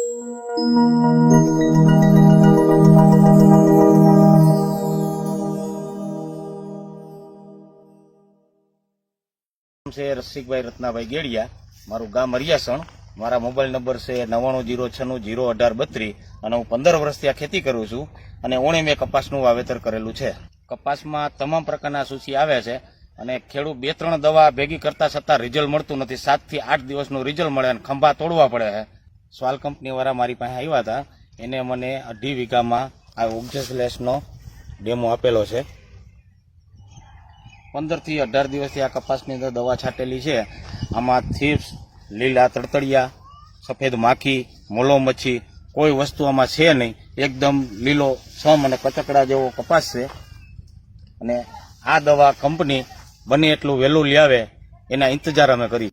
છે રસિકભાઈ રત્નાભાઈ ગેડિયા. મારું ગામ અરિયાસણ. મારા મોબાઈલ નંબર છે નવ્વાણું જીરો છન્નું જીરો અઢાર બત્રીસ અને હું પંદર વર્ષથી આ ખેતી કરું છું અને ઓણે મેં કપાસનું વાવેતર કરેલું છે. કપાસમાં તમામ પ્રકારના સૂચિ આવે છે અને ખેડૂત બે ત્રણ દવા ભેગી કરતા છતાં રિઝલ્ટ મળતું નથી. સાતથી આઠ દિવસનું રિઝલ્ટ મળે અને ખંભા તોડવા પડે છે. સ્વાલ કંપનીવાળા મારી પાસે આવ્યા હતા. એને મને અઢી વીઘામાં આ ઓબ્જસ લેસનો ડેમો આપેલો છે. પંદરથી અઢાર દિવસથી આ કપાસની અંદર દવા છાંટેલી છે. આમાં થીપ્સ, લીલા તડતડિયા, સફેદ માખી, મોલો મચ્છી, કોઈ વસ્તુ આમાં છે નહીં. એકદમ લીલો, સમ અને કચકડા જેવો કપાસ છે. અને આ દવા કંપની બને એટલું વહેલું લ્યાવે એના ઇંતજાર અમે કરી.